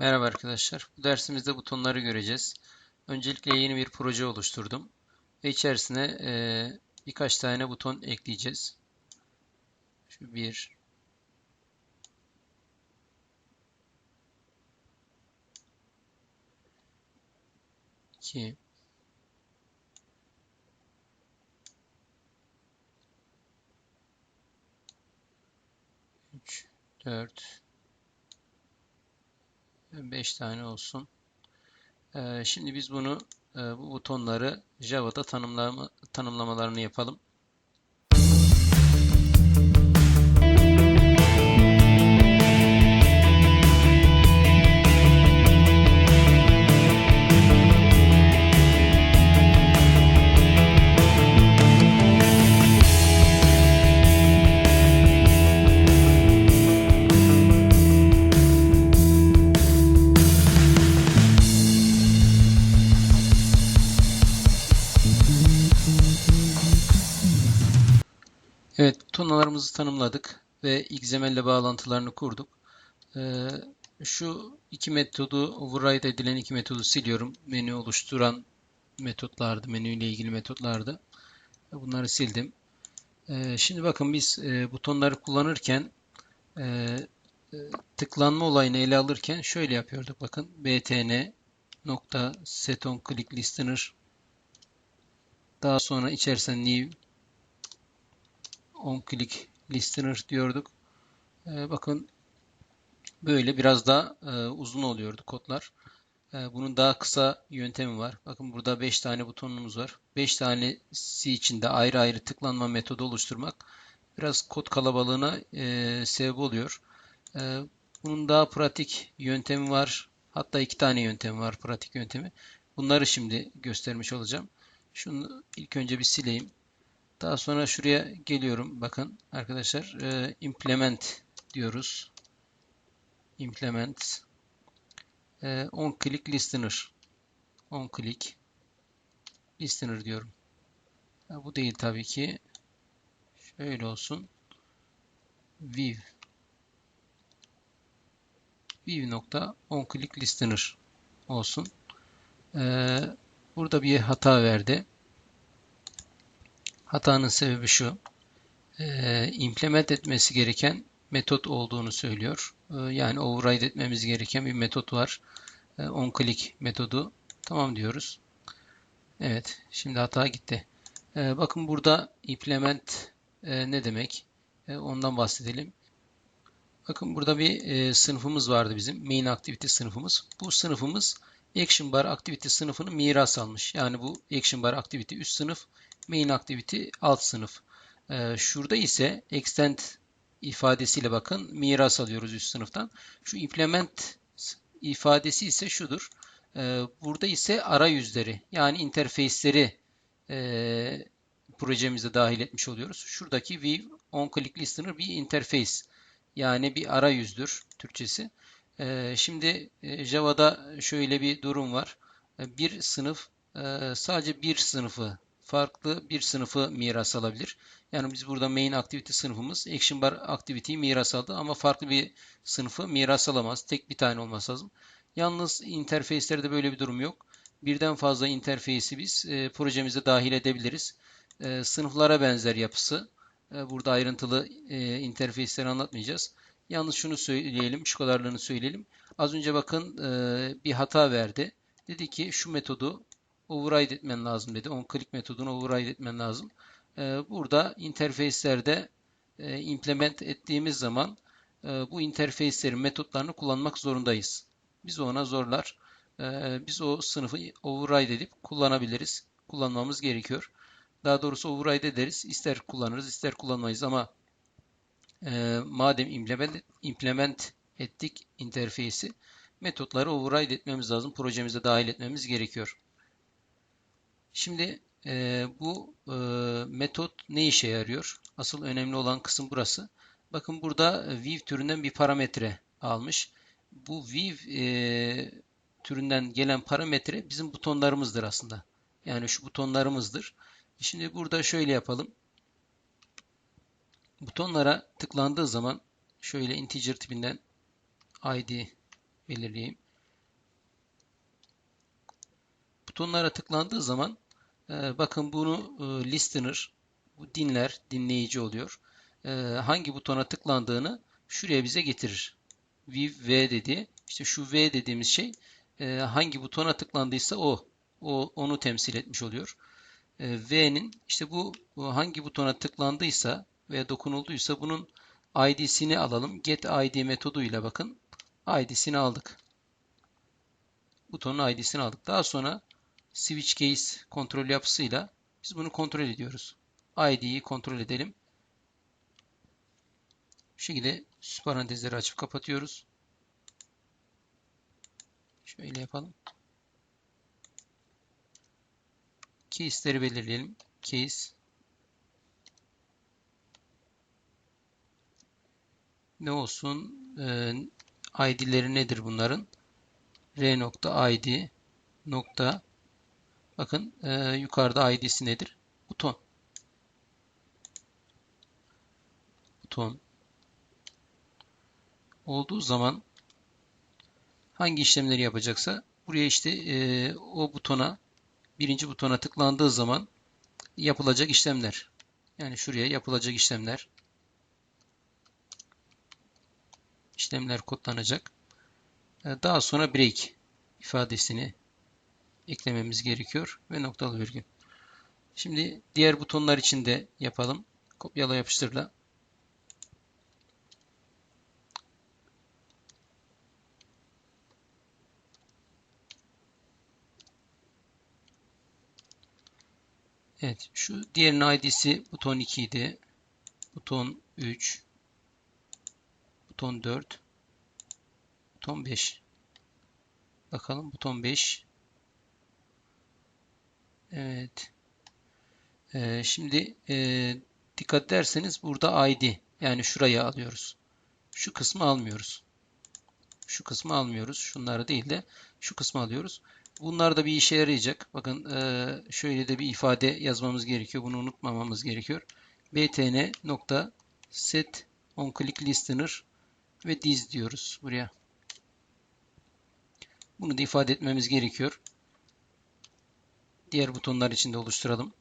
Merhaba arkadaşlar. Bu dersimizde butonları göreceğiz. Öncelikle yeni bir proje oluşturdum. Ve içerisine e, birkaç tane buton ekleyeceğiz. Şu bir. iki, üç, dört, 5 tane olsun. Ee, şimdi biz bunu e, bu butonları Java'da tanımlama, tanımlamalarını yapalım. Evet, butonlarımızı tanımladık ve XML ile bağlantılarını kurduk. Ee, şu iki metodu, override edilen iki metodu siliyorum. Menü oluşturan metotlardı, menü ile ilgili metotlardı. Bunları sildim. Ee, şimdi bakın biz e, butonları kullanırken e, e, tıklanma olayını ele alırken şöyle yapıyorduk. Bakın btn nokta set on click listener daha sonra içerisine new on click listener diyorduk. Ee, bakın böyle biraz daha e, uzun oluyordu kodlar. E, bunun daha kısa yöntemi var. Bakın burada 5 tane butonumuz var. 5 tanesi içinde ayrı ayrı tıklanma metodu oluşturmak biraz kod kalabalığına e, sebep oluyor. E, bunun daha pratik yöntemi var. Hatta iki tane yöntemi var pratik yöntemi. Bunları şimdi göstermiş olacağım. Şunu ilk önce bir sileyim. Daha sonra şuraya geliyorum. Bakın arkadaşlar e, implement diyoruz. Implement e, on click listener on click listener diyorum. Ya bu değil tabii ki. Şöyle olsun. View view nokta on click listener olsun. Ee, burada bir hata verdi. Hatanın sebebi şu. E, implement etmesi gereken metot olduğunu söylüyor. E, yani override etmemiz gereken bir metot var. E, on click metodu. Tamam diyoruz. Evet. Şimdi hata gitti. Bakın burada implement e, ne demek? Ondan bahsedelim. Bakın burada bir e, sınıfımız vardı bizim. Main activity sınıfımız. Bu sınıfımız Action Bar Activity sınıfını miras almış. Yani bu Action Bar Activity üst sınıf, Main Activity alt sınıf. Ee, şurada ise Extend ifadesiyle bakın miras alıyoruz üst sınıftan. Şu implement ifadesi ise şudur. Ee, burada ise arayüzleri yani interface'leri e, projemize dahil etmiş oluyoruz. Şuradaki view on click listener bir interface yani bir arayüzdür Türkçesi. Ee, şimdi e, Java'da şöyle bir durum var. Ee, bir sınıf e, sadece bir sınıfı farklı bir sınıfı miras alabilir. Yani biz burada main activity sınıfımız action bar activity'yi miras aldı ama farklı bir sınıfı miras alamaz. Tek bir tane olması lazım. Yalnız interface'lerde böyle bir durum yok. Birden fazla interface'i biz e, projemize dahil edebiliriz. E, sınıflara benzer yapısı. E, burada ayrıntılı e, interface'leri anlatmayacağız. Yalnız şunu söyleyelim, şu kadarlarını söyleyelim. Az önce bakın e, bir hata verdi. Dedi ki şu metodu override etmen lazım dedi. On click metodunu override etmen lazım. E, burada interface'lerde e, implement ettiğimiz zaman e, bu interface'lerin metotlarını kullanmak zorundayız. Biz ona zorlar. E, biz o sınıfı override edip kullanabiliriz. Kullanmamız gerekiyor. Daha doğrusu override ederiz. İster kullanırız, ister kullanmayız ama e, madem implement, implement ettik interface'i metotları override etmemiz lazım. Projemize dahil etmemiz gerekiyor. Şimdi e, bu e, metot ne işe yarıyor? Asıl önemli olan kısım burası. Bakın burada e, view türünden bir parametre almış. Bu view e, türünden gelen parametre bizim butonlarımızdır aslında. Yani şu butonlarımızdır. Şimdi burada şöyle yapalım. Butonlara tıklandığı zaman şöyle integer tipinden id belirleyeyim. Butonlara tıklandığı zaman bakın bunu e, listener, bu dinler, dinleyici oluyor. E, hangi butona tıklandığını şuraya bize getirir. Viv V dedi. İşte şu V dediğimiz şey e, hangi butona tıklandıysa o. O onu temsil etmiş oluyor. E, V'nin işte bu hangi butona tıklandıysa veya dokunulduysa bunun ID'sini alalım. Get ID metoduyla bakın ID'sini aldık. Butonun ID'sini aldık. Daha sonra switch case kontrol yapısıyla biz bunu kontrol ediyoruz. ID'yi kontrol edelim. Bu şekilde parantezleri açıp kapatıyoruz. Şöyle yapalım. Case'leri belirleyelim. Case ne olsun? Ee, ID'leri nedir bunların? R nokta ID nokta bakın e, yukarıda ID'si nedir? Buton. Buton olduğu zaman hangi işlemleri yapacaksa buraya işte e, o butona birinci butona tıklandığı zaman yapılacak işlemler. Yani şuraya yapılacak işlemler işlemler kodlanacak. E, daha sonra break ifadesini eklememiz gerekiyor ve noktalı virgül. Şimdi diğer butonlar için de yapalım. Kopyala yapıştırla. Evet, şu diğerinin ID'si buton 2 idi. Buton 3. Buton 4. Buton 5. Bakalım buton 5. Evet. Ee, şimdi e, dikkat ederseniz burada ID yani şurayı alıyoruz. Şu kısmı almıyoruz. Şu kısmı almıyoruz. Şunları değil de şu kısmı alıyoruz. Bunlar da bir işe yarayacak. Bakın e, şöyle de bir ifade yazmamız gerekiyor. Bunu unutmamamız gerekiyor. btn nokta set on listener ve diz diyoruz buraya. Bunu da ifade etmemiz gerekiyor. Diğer butonlar için de oluşturalım.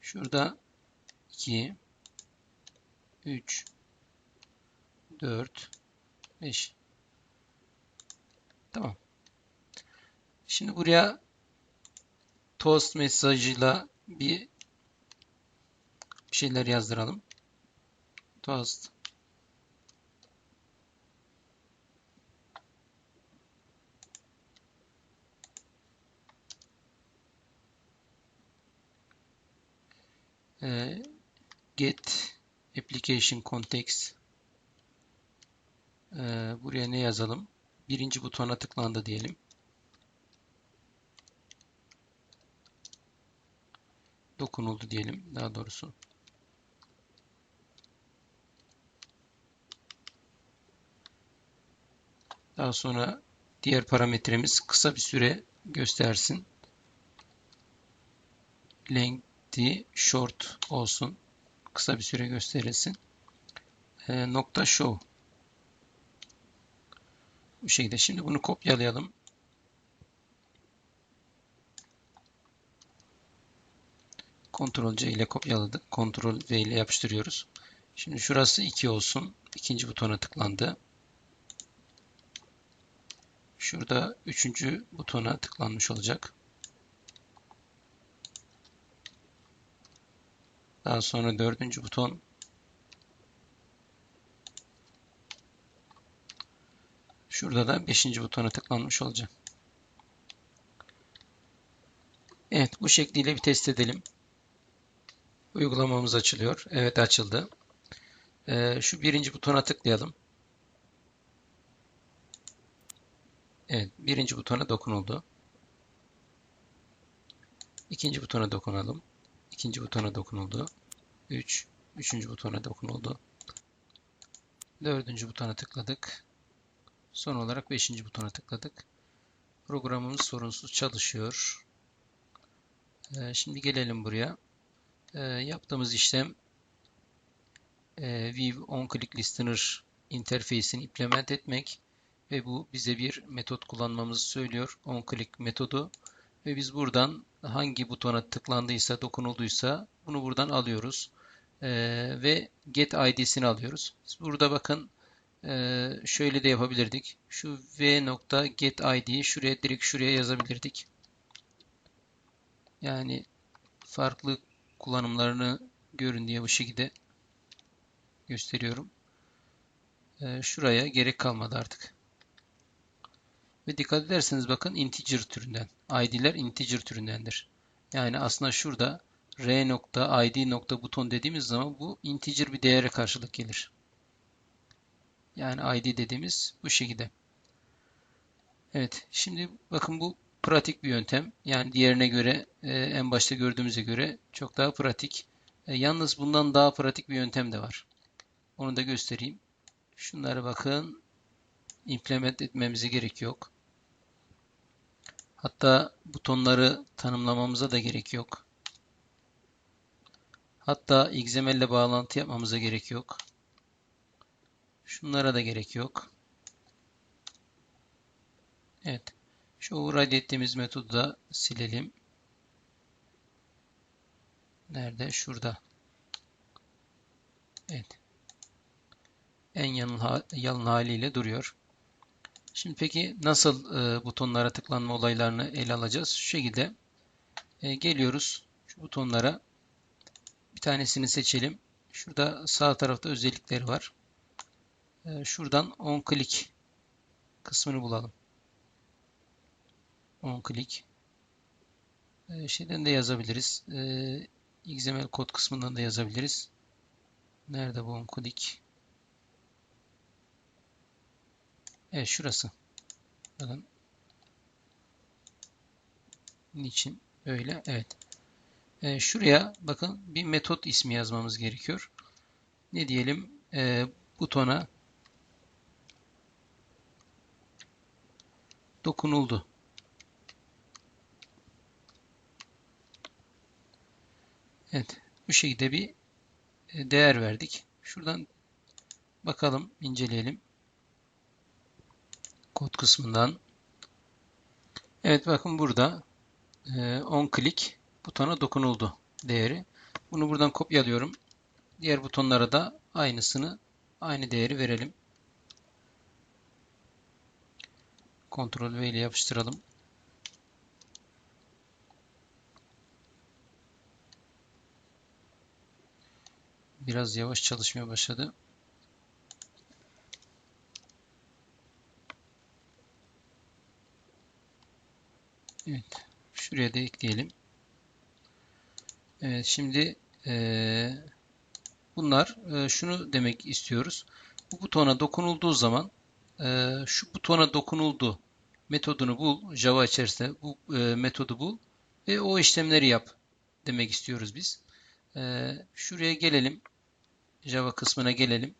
Şurada 2 3 4 5 Tamam. Şimdi buraya toast mesajıyla bir şeyler yazdıralım. Toast e, get application context e, buraya ne yazalım? Birinci butona tıklandı diyelim. Dokunuldu diyelim daha doğrusu. Daha sonra diğer parametremiz kısa bir süre göstersin. Length di short olsun. Kısa bir süre gösterilsin. E, nokta show. Bu şekilde. Şimdi bunu kopyalayalım. Ctrl C ile kopyaladık. Ctrl V ile yapıştırıyoruz. Şimdi şurası 2 olsun. İkinci butona tıklandı. Şurada üçüncü butona tıklanmış olacak. Daha sonra dördüncü buton. Şurada da beşinci butona tıklanmış olacak. Evet bu şekliyle bir test edelim. Uygulamamız açılıyor. Evet açıldı. Ee, şu birinci butona tıklayalım. Evet birinci butona dokunuldu. İkinci butona dokunalım ikinci butona dokunuldu. 3. Üçüncü butona dokunuldu. Dördüncü butona tıkladık. Son olarak beşinci butona tıkladık. Programımız sorunsuz çalışıyor. Ee, şimdi gelelim buraya. Ee, yaptığımız işlem e, View On Click interface'ini implement etmek. ve bu bize bir metot kullanmamızı söylüyor. OnClick metodu ve biz buradan hangi butona tıklandıysa, dokunulduysa bunu buradan alıyoruz. Ee, ve get id'sini alıyoruz. Burada bakın e, şöyle de yapabilirdik. Şu v nokta get id'yi şuraya direkt şuraya yazabilirdik. Yani farklı kullanımlarını görün diye bu şekilde gösteriyorum. Ee, şuraya gerek kalmadı artık. Ve dikkat ederseniz bakın integer türünden. ID'ler integer türündendir. Yani aslında şurada r nokta id nokta buton dediğimiz zaman bu integer bir değere karşılık gelir. Yani id dediğimiz bu şekilde. Evet, şimdi bakın bu pratik bir yöntem. Yani diğerine göre e, en başta gördüğümüze göre çok daha pratik. E, yalnız bundan daha pratik bir yöntem de var. Onu da göstereyim. Şunlara bakın. İmplement etmemize gerek yok. Hatta butonları tanımlamamıza da gerek yok. Hatta XML ile bağlantı yapmamıza gerek yok. Şunlara da gerek yok. Evet. Şu override ettiğimiz metodu da silelim. Nerede? Şurada. Evet. En yalın haliyle duruyor. Şimdi peki nasıl e, butonlara tıklanma olaylarını ele alacağız? Şu şekilde e, geliyoruz şu butonlara. Bir tanesini seçelim. Şurada sağ tarafta özellikleri var. E, şuradan on click kısmını bulalım. On click. E, şeyden de yazabiliriz. E, XML kod kısmından da yazabiliriz. Nerede bu on click? Evet şurası. Bakın. Niçin böyle? Evet. Ee, şuraya bakın bir metot ismi yazmamız gerekiyor. Ne diyelim? Ee, butona dokunuldu. Evet. Bu şekilde bir e, değer verdik. Şuradan bakalım, inceleyelim kod kısmından. Evet bakın burada e, on click butona dokunuldu değeri. Bunu buradan kopyalıyorum. Diğer butonlara da aynısını aynı değeri verelim. Ctrl V ile yapıştıralım. Biraz yavaş çalışmaya başladı. Evet. Şuraya da ekleyelim. Evet. Şimdi e, bunlar e, şunu demek istiyoruz. Bu butona dokunulduğu zaman e, şu butona dokunuldu metodunu bul. Java içerisinde bu e, metodu bul ve o işlemleri yap demek istiyoruz biz. E, şuraya gelelim. Java kısmına gelelim.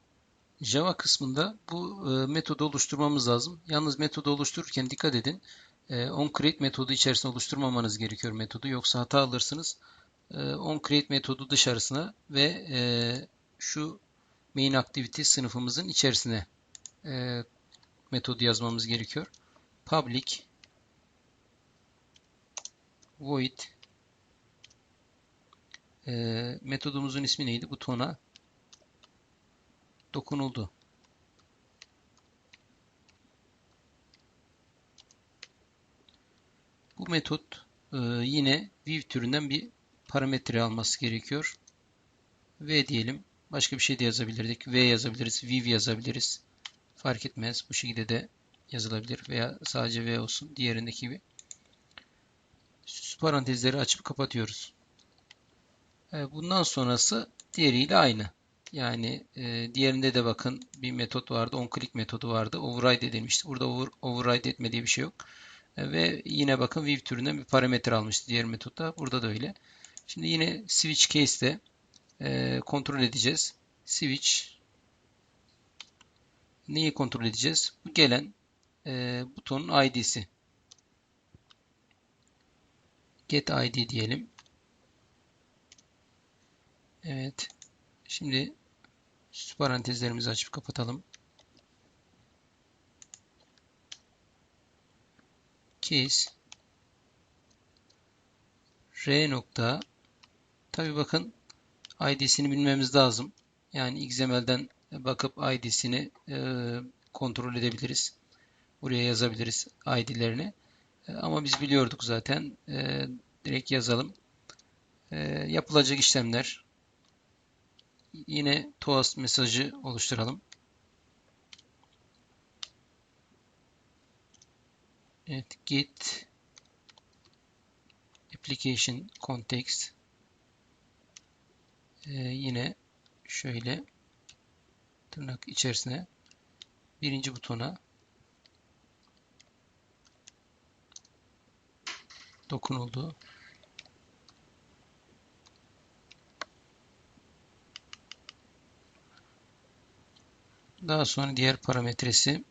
Java kısmında bu e, metodu oluşturmamız lazım. Yalnız metodu oluştururken dikkat edin. E, onCreate metodu içerisinde oluşturmamanız gerekiyor metodu. Yoksa hata alırsınız. E, onCreate metodu dışarısına ve e, şu main activity sınıfımızın içerisine e, metodu yazmamız gerekiyor. Public void metodumuzun ismi neydi? Butona dokunuldu. Bu metot e, yine view türünden bir parametre alması gerekiyor. V diyelim. Başka bir şey de yazabilirdik. V yazabiliriz. View yazabiliriz. Fark etmez. Bu şekilde de yazılabilir. Veya sadece V olsun. Diğerindeki gibi. Süs parantezleri açıp kapatıyoruz. E, bundan sonrası diğeriyle aynı. Yani e, diğerinde de bakın bir metot vardı. On click metodu vardı. Override edilmişti. Burada over, override etme diye bir şey yok. E, ve yine bakın view türünden bir parametre almıştı diğer metotta. Burada da öyle. Şimdi yine switch case'te e, kontrol edeceğiz. Switch neyi kontrol edeceğiz? Bu gelen e, butonun id'si. Get id diyelim. Evet. Şimdi parantezlerimizi açıp kapatalım. Case r nokta tabi bakın id'sini bilmemiz lazım. Yani XML'den bakıp id'sini e, kontrol edebiliriz. Buraya yazabiliriz id'lerini. E, ama biz biliyorduk zaten. E, direkt yazalım. E, yapılacak işlemler. Yine toast mesajı oluşturalım. Evet, git application context ee, yine şöyle tırnak içerisine birinci butona dokunuldu. Daha sonra diğer parametresi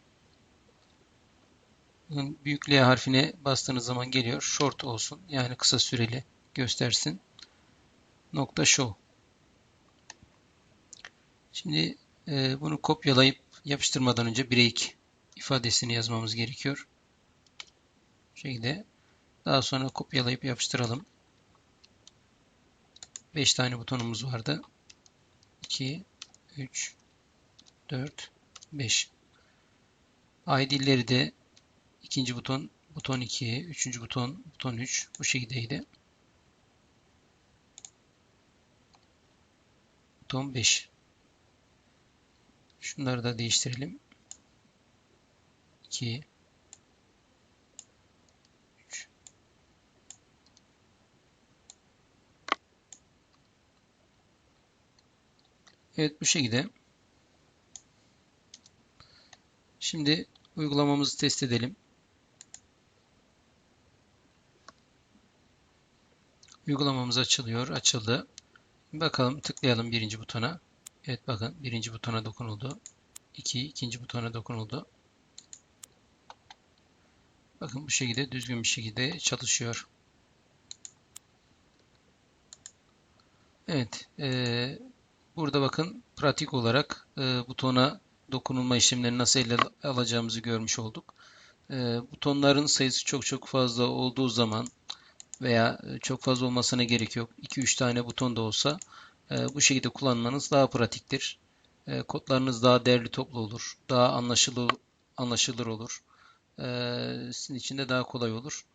büyük L harfine bastığınız zaman geliyor. Short olsun. Yani kısa süreli göstersin. Nokta show. Şimdi e, bunu kopyalayıp yapıştırmadan önce break ifadesini yazmamız gerekiyor. Bu şekilde. Daha sonra kopyalayıp yapıştıralım. 5 tane butonumuz vardı. 2, 3, 4, 5. ID'leri de ikinci buton, buton 2, üçüncü buton, buton 3 bu şekildeydi. Buton 5. Şunları da değiştirelim. 2 3 Evet bu şekilde. Şimdi uygulamamızı test edelim. Uygulamamız açılıyor. Açıldı. Bakalım tıklayalım birinci butona. Evet bakın birinci butona dokunuldu. 2 ikinci butona dokunuldu. Bakın bu şekilde düzgün bir şekilde çalışıyor. Evet. E, burada bakın pratik olarak e, butona dokunulma işlemlerini nasıl ele alacağımızı görmüş olduk. E, butonların sayısı çok çok fazla olduğu zaman veya çok fazla olmasına gerek yok. 2-3 tane buton da olsa e, bu şekilde kullanmanız daha pratiktir. E, kodlarınız daha değerli toplu olur. Daha anlaşılır, anlaşılır olur. E, sizin için de daha kolay olur.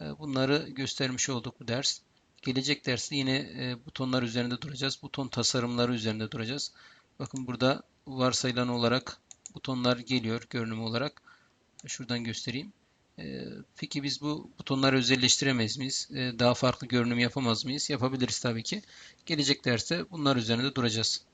E, bunları göstermiş olduk bu ders. Gelecek derste yine e, butonlar üzerinde duracağız. Buton tasarımları üzerinde duracağız. Bakın burada varsayılan olarak butonlar geliyor görünüm olarak. Şuradan göstereyim. E, peki biz bu butonları özelleştiremez miyiz? E, daha farklı görünüm yapamaz mıyız? Yapabiliriz tabii ki. Gelecek derste bunlar üzerinde duracağız.